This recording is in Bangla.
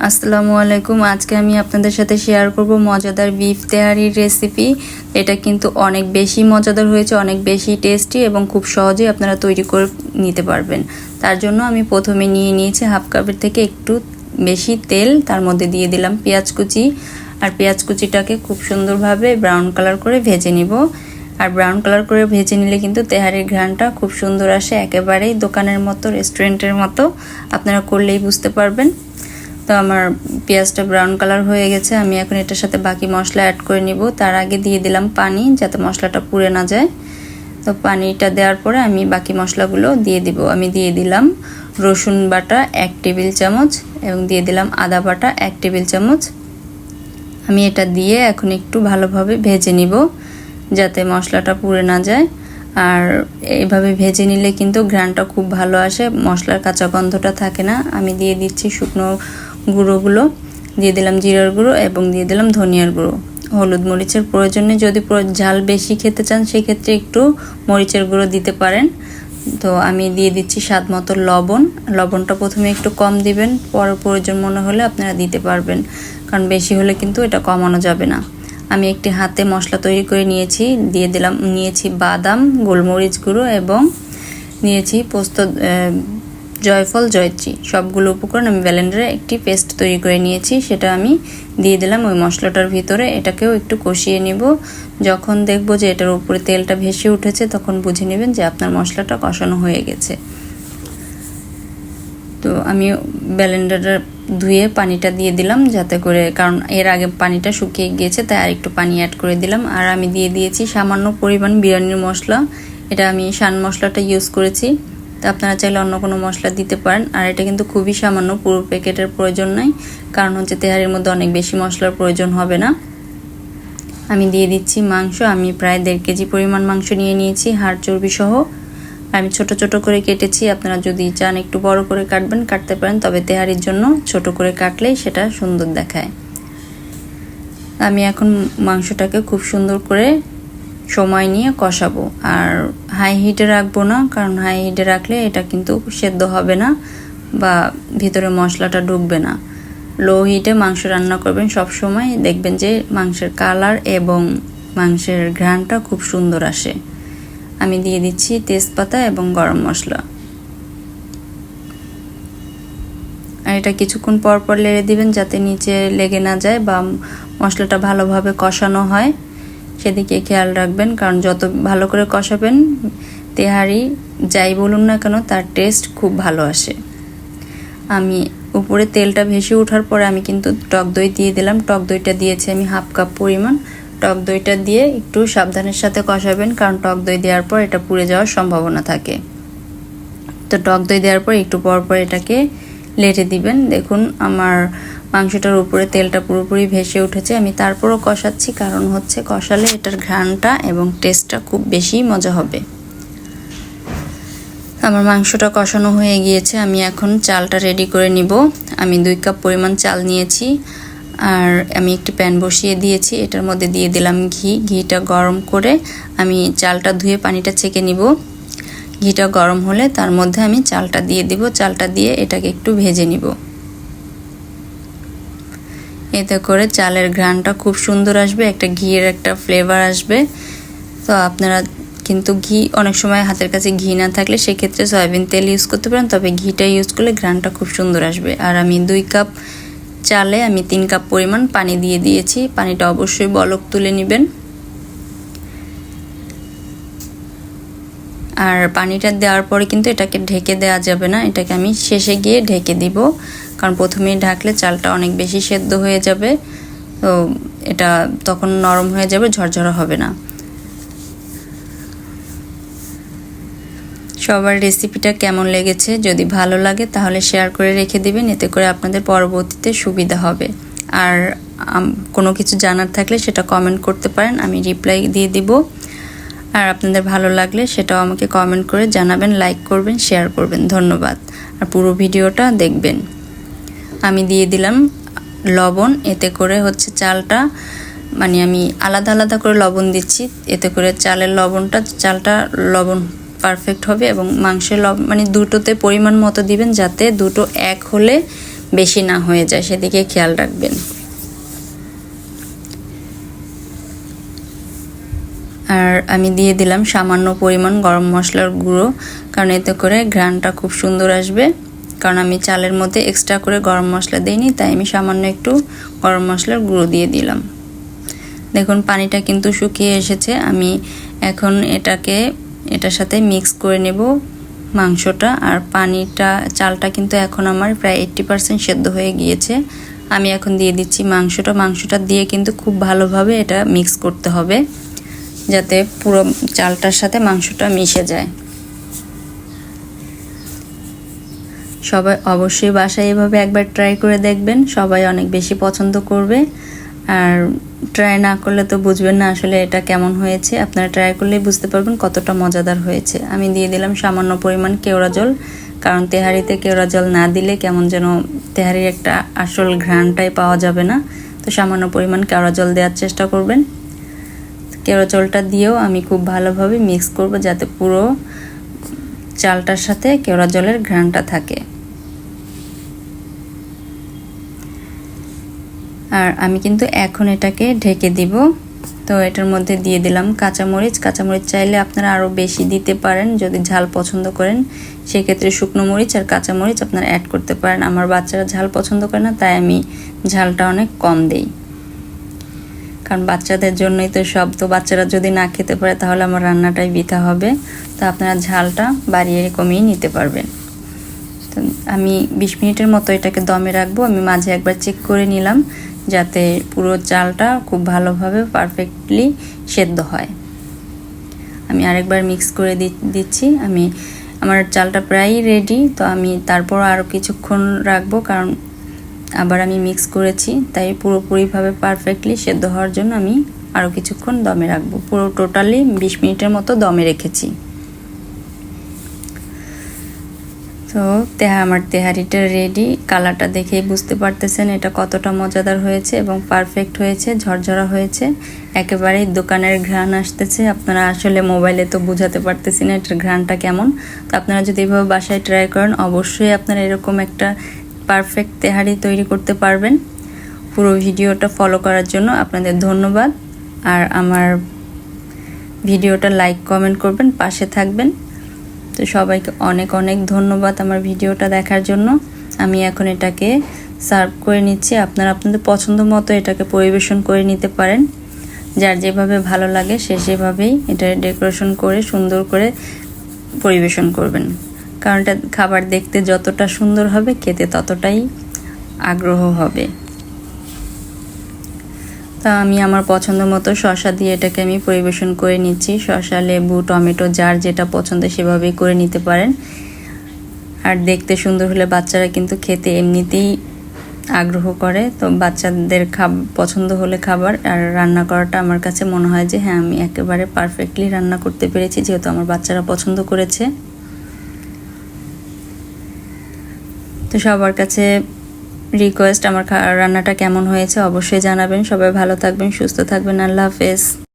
আসসালামু আলাইকুম। আজকে আমি আপনাদের সাথে শেয়ার করব মজাদার বিফ তেহারির রেসিপি এটা কিন্তু অনেক বেশি মজাদার হয়েছে, অনেক বেশি টেস্টি এবং খুব সহজেই আপনারা তৈরি করে নিতে পারবেন। তার জন্য আমি প্রথমে নিয়ে নিয়েছি হাফ কাপের থেকে একটু বেশি তেল, তার মধ্যে দিয়ে দিলাম পেঁয়াজ কুচি। আর পেঁয়াজ কুচিটাকে খুব সুন্দরভাবে ব্রাউন কালার করে ভেজে নিব। আর ব্রাউন কালার করে ভেজে নিলে কিন্তু তেহারির ঘ্রানটা খুব সুন্দর আসে, একেবারেই দোকানের মতো রেস্টুরেন্টের মতো। আপনারা করলেই বুঝতে পারবেন। তো আমার পেঁয়াজটা ব্রাউন কালার হয়ে গেছে, আমি এখন এটার সাথে বাকি মশলা অ্যাড করে নিব। তার আগে দিয়ে দিলাম পানি, যাতে মশলাটা পুড়ে না যায়। তো পানিটা দেওয়ার পরে আমি বাকি মশলাগুলো দিয়ে দিব। আমি দিয়ে দিলাম রসুন বাটা এক টেবিল চামচ এবং দিয়ে দিলাম আদা বাটা এক টেবিল চামচ। আমি এটা দিয়ে এখন একটু ভালোভাবে ভেজে নিব, যাতে মশলাটা পুড়ে না যায়। আর এইভাবে ভেজে নিলে কিন্তু ঘ্রানটা খুব ভালো আসে, মশলার কাঁচা গন্ধটা থাকে না। আমি দিয়ে দিচ্ছি শুকনো গুঁড়োগুলো, দিয়ে দিলাম জিরার গুঁড়ো এবং দিয়ে দিলাম ধনিয়ার গুঁড়ো। হলুদ মরিচের প্রয়োজনে যদি ঝাল বেশি খেতে চান, সেক্ষেত্রে একটু মরিচের গুঁড়ো দিতে পারেন। তো আমি দিয়ে দিচ্ছি স্বাদ মতো লবণ। লবণটা প্রথমে একটু কম দিবেন, পরে প্রয়োজন মনে হলে আপনারা দিতে পারবেন, কারণ বেশি হলে কিন্তু এটা কমানো যাবে না। আমি একটি হাতে মশলা তৈরি করে নিয়েছি, দিয়ে দিলাম, নিয়েছি বাদাম, গোলমরিচ গুঁড়ো এবং নিয়েছি পোস্ত জয়ফল, জয়ত্রী, সবগুলো উপকরণ আমি ব্যালেন্ডারে একটি পেস্ট তৈরি করে নিয়েছি, সেটা আমি দিয়ে দিলাম ওই মশলাটার ভিতরে, এটাকেও একটু কষিয়ে নিব। যখন দেখব যে এটার উপরে তেলটা ভেসে উঠেছে, তখন বুঝে নেবেন যে আপনার মশলাটা কষানো হয়ে গেছে। তো আমি ব্যালেন্ডারটা ধুয়ে পানিটা দিয়ে দিলাম, যাতে করে, কারণ এর আগে পানিটা শুকিয়ে গিয়েছে, তাই আর একটু পানি অ্যাড করে দিলাম। আর আমি দিয়ে দিয়েছি সামান্য পরিমাণ বিরিয়ানির মশলা, এটা আমি শান মশলাটা ইউজ করেছি। তা আপনারা চাইলে অন্য কোনো মশলা দিতে পারেন। আর এটা কিন্তু খুবই সামান্য, পুরো প্যাকেটের প্রয়োজন নাই। কারণ হচ্ছে তেহারির মধ্যে অনেক বেশি মশলার প্রয়োজন হবে না। আমি দিয়ে দিচ্ছি মাংস। আমি প্রায় দেড় কেজি পরিমাণ মাংস নিয়ে নিয়েছি, হাড় চর্বি সহ। আমি ছোট ছোট করে কেটেছি। আপনারা যদি চান একটু বড় করে কাটবেন, কাটতে পারেন। তবে তেহারির জন্য ছোট করে কাটলেই সেটা সুন্দর দেখায়। আমি এখন মাংসটাকে খুব সুন্দর করে সময় নিয়ে কষাবো। আর হাই হিটে রাখব না, কারণ হাই হিটে রাখলে এটা কিন্তু সেদ্ধ হবে না বা ভিতরে মশলাটা ঢুকবে না। লো হিটে মাংস রান্না করবেন সব সময় দেখবেন যে মাংসের কালার এবং মাংসের ঘ্রাণটা খুব সুন্দর আসে। আমি দিয়ে দিচ্ছি তেজপাতা এবং গরম মশলা। আর এটা কিছুক্ষণ পর পর লেড়ে দিবেন যাতে নিচে লেগে না যায় বা মশলাটা ভালোভাবে কষানো হয়। সেদিকে খেয়াল রাখবেন, কারণ যত ভালো করে কষাবেন, তেহারি যাই বলুন না কেন, তার টেস্ট খুব ভালো আসে। আমি উপরে তেলটা ভেসে ওঠার পরে আমি কিন্তু টক দই দিয়ে দিলাম। টক দইটা দিয়েছি আমি হাফ কাপ পরিমাণ। টক দইটা দিয়ে একটু সাবধানের সাথে কষাবেন, কারণ টক দই দেওয়ার পর এটা পুড়ে যাওয়ার সম্ভাবনা থাকে। তো টক দই দেওয়ার পর একটু পর পর এটাকে লেটে দিবেন। দেখুন, আমার মাংসটার উপরে তেলটা পুরোপুরি ভেসে উঠেছে। আমি তারপরও কষাচ্ছি, কারণ হচ্ছে কষালে এটার ঘ্রাণটা এবং টেস্টটা খুব বেশি মজা হবে। আমার মাংসটা কষানো হয়ে গিয়েছে। আমি এখন চালটা রেডি করে নিব। আমি দুই কাপ পরিমাণ চাল নিয়েছি আর আমি একটি প্যান বসিয়ে দিয়েছি। এটার মধ্যে দিয়ে দিলাম ঘি। ঘিটা গরম করে আমি চালটা ধুয়ে পানিটা ছেঁকে নিব। ঘিটা গরম হলে তার মধ্যে আমি চালটা দিয়ে দিব। চালটা দিয়ে এটাকে একটু ভেজে নিব। এতে করে চালের ঘ্রাণটা খুব সুন্দর আসবে, একটা ঘিয়ের একটা ফ্লেভার আসবে। তো আপনারা কিন্তু ঘি, অনেক সময় হাতের কাছে ঘি না থাকলে সেক্ষেত্রে সয়াবিন তেল ইউজ করতে পারেন, তবে ঘিটা ইউজ করলে ঘ্রাণটা খুব সুন্দর আসবে। আর আমি দুই কাপ চালে আমি তিন কাপ পরিমাণ পানি দিয়ে দিয়েছি। পানিটা অবশ্যই বলক তুলে নেবেন। আর পানিটা দেওয়ার পরে কিন্তু এটাকে ঢেকে দেওয়া যাবে না। এটাকে আমি শেষে গিয়ে ঢেকে দিব। কারণ প্রথমেই ঢাকলে চালটা অনেক বেশি সেদ্ধ হয়ে যাবে। তো এটা তখন নরম হয়ে যাবে, ঝরঝরা হবে না। সবার রেসিপিটা কেমন লেগেছে যদি ভালো লাগে তাহলে শেয়ার করে রেখে দিবেন, এতে করে আপনাদের পরবর্তীতে সুবিধা হবে। আর কোনো কিছু জানার থাকলে সেটা কমেন্ট করতে পারেন, আমি রিপ্লাই দিয়ে দিব। আর আপনাদের ভালো লাগলে সেটাও আমাকে কমেন্ট করে জানাবেন লাইক করবেন শেয়ার করবেন। ধন্যবাদ। আর পুরো ভিডিওটা দেখবেন। আমি দিয়ে দিলাম লবণ, এতে করে হচ্ছে চালটা মানে আমি আলাদা আলাদা করে লবণ দিচ্ছি। এতে করে চালের লবণটা, চালটা লবণ পারফেক্ট হবে এবং মাংসের লব মানে দুটোতে পরিমাণ মতো দিবেন যাতে দুটো এক হলে বেশি না হয়ে যায়। সেদিকে খেয়াল রাখবেন। আর আমি দিয়ে দিলাম সামান্য পরিমাণ গরম মশলার গুঁড়ো, কারণ এতে করে ঘ্রাণটা খুব সুন্দর আসবে। কারণ আমি চালের মধ্যে এক্সট্রা করে গরম মশলা দিইনি, তাই আমি সামান্য একটু গরম মশলার গুঁড়ো দিয়ে দিলাম। দেখুন, পানিটা কিন্তু শুকিয়ে এসেছে। আমি এখন এটাকে, এটার সাথে মিক্স করে নেব মাংসটা। আর পানিটা, চালটা কিন্তু এখন আমার প্রায় এইট্টি পারসেন্ট সেদ্ধ হয়ে গিয়েছে। আমি এখন দিয়ে দিচ্ছি মাংসটা। মাংসটা দিয়ে কিন্তু খুব ভালোভাবে এটা মিক্স করতে হবে। যাতে পুরো চালটার সাথে মাংসটা মিশে যায়। সবাই অবশ্যই বাসায় এভাবে একবার ট্রাই করে দেখবেন, সবাই অনেক বেশি পছন্দ করবে। আর ট্রাই না করলে তো বুঝবেন না আসলে এটা কেমন হয়েছে। আপনারা ট্রাই করলেই বুঝতে পারবেন কতটা মজাদার হয়েছে। আমি দিয়ে দিলাম সামান্য পরিমাণ কেওড়া জল, কারণ তেহারিতে কেওড়া জল না দিলে কেমন যেন তেহারির একটা আসল ঘ্রাণটাই পাওয়া যাবে না। তো সামান্য পরিমাণ কেওড়া জল দেওয়ার চেষ্টা করবেন। কেওড়া জলটা দিয়েও আমি খুব ভালোভাবে মিক্স করব যাতে পুরো চালটার সাথে কেওড়া জলের ঘ্রাণটা থাকে। আর আমি কিন্তু এখন এটাকে ঢেকে দিব। তো এটার মধ্যে দিয়ে দিলাম কাঁচামরিচ। কাঁচামরিচ চাইলে আপনারা আরও বেশি দিতে পারেন যদি ঝাল পছন্দ করেন। সেক্ষেত্রে শুকনো মরিচ আর কাঁচামরিচ আপনারা অ্যাড করতে পারেন। আমার বাচ্চারা ঝাল পছন্দ করে না, তাই আমি ঝালটা অনেক কম দেই। কারণ বাচ্চাদের জন্যই তো সব। তো বাচ্চারা যদি না খেতে পারে, তাহলে আমার রান্নাটাই বৃথা হবে। তো আপনারা ঝালটা বাড়িয়ে কমিয়ে নিতে পারবেন। তো আমি বিশ মিনিটের মতো এটাকে দমে রাখব। আমি মাঝে একবার চেক করে নিলাম, যাতে পুরো চালটা খুব ভালোভাবে পারফেক্টলি সেদ্ধ হয়। আমি আরেকবার মিক্স করে দিচ্ছি। আমি, আমার চালটা প্রায়ই রেডি। তো আমি তারপর আরও কিছুক্ষণ রাখব, কারণ আবার আমি মিক্স করেছি, তাই পুরোপুরিভাবে পারফেক্টলি সেদ্ধ হওয়ার জন্য আমি আরও কিছুক্ষণ দমে রাখব। পুরো টোটালি বিশ মিনিটের মতো দমে রেখেছি। তো তেহা, আমার তেহারিটা রেডি কালারটা দেখেই বুঝতে পারতেছেন এটা কতটা মজাদার হয়েছে এবং পারফেক্ট হয়েছে, ঝরঝরা হয়েছে। একেবারেই দোকানের ঘ্রাণ আসতেছে। আপনারা আসলে মোবাইলে তো বোঝাতে পারতেছি না এটার ঘ্রাণটা কেমন। তো আপনারা যদি এভাবে বাসায় ট্রাই করেন, অবশ্যই আপনারা এরকম একটা পারফেক্ট তেহারি তৈরি করতে পারবেন। পুরো ভিডিওটা ফলো করার জন্য আপনাদের ধন্যবাদ। আর আমার ভিডিওটা লাইক কমেন্ট করবেন, পাশে থাকবেন। তো সবাইকে অনেক অনেক ধন্যবাদ আমার ভিডিওটা দেখার জন্য। আমি এখন এটাকে সার্ভ করে নিচ্ছি। আপনারা আপনাদের পছন্দ মতো এটাকে পরিবেশন করে নিতে পারেন। যার যেভাবে ভালো লাগে সে সেভাবেই এটা ডেকোরেশন করে সুন্দর করে পরিবেশন করবেন। কারণ খাবার দেখতে যতটা সুন্দর হবে, খেতে ততটাই আগ্রহ হবে। তা আমি আমার পছন্দ মতো শশা দিয়ে এটাকে আমি পরিবেশন করে নিচ্ছি। শশা লেবু, টমেটো, যার যেটা পছন্দ সেভাবেই করে নিতে পারেন। আর দেখতে সুন্দর হলে বাচ্চারা কিন্তু খেতে এমনিতেই আগ্রহ করে। তো বাচ্চাদের খাব, পছন্দ হলে খাবার আর রান্না করাটা আমার কাছে মনে হয় যে হ্যাঁ আমি একেবারে পারফেক্টলি রান্না করতে পেরেছি, যেহেতু আমার বাচ্চারা পছন্দ করেছে। তো সবার কাছে রিকোয়েস্ট আমার রান্নাটা কেমন হয়েছে অবশ্যই জানাবেন। সবাই ভালো থাকবেন, সুস্থ থাকবেন। আল্লাহ হাফেজ।